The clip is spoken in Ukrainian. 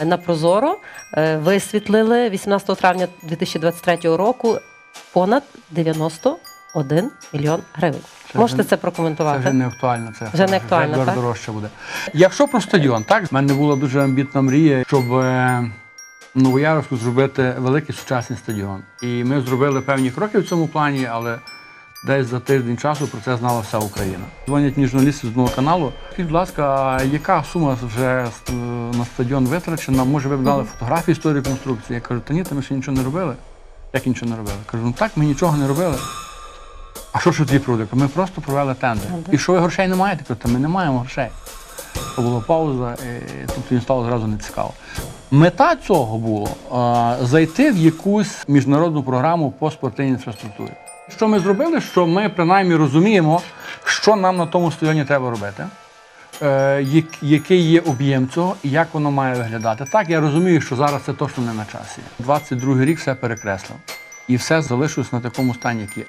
На Прозоро е, висвітлили 18 травня 2023 року понад 91 мільйон гривень. Це Можете вже- це Це прокоментувати? вже не актуально. Це Вже не актуально, вже так? дорожче буде. Якщо про стадіон, так в мене була дуже амбітна мрія, щоб е, Новояровську зробити великий сучасний стадіон. І ми зробили певні кроки в цьому плані, але десь за тиждень часу про це знала вся Україна. Дзвонять мені журналісти з одного каналу. Скажіть, будь ласка, яка сума вже е, на стадіон витрачена? Може, ви б дали фотографії з тої реконструкції? Я кажу, та ні, та ми ще нічого не робили. Як нічого не робили? Кажу, ну так, ми нічого не робили. А що ж тоді провели? Ми просто провели тендер. І що ви грошей не маєте? Кажу, та ми не маємо грошей. Була пауза, і, тобто їм стало зразу не цікаво. Мета цього було зайти в якусь міжнародну програму по спортивній інфраструктурі. Що ми зробили? Що ми принаймні розуміємо, що нам на тому стадіоні треба робити, е, як- який є об'єм цього і як воно має виглядати. Так, я розумію, що зараз це точно не на часі. 22 рік все перекреслив. І все залишилось на такому стані, як є.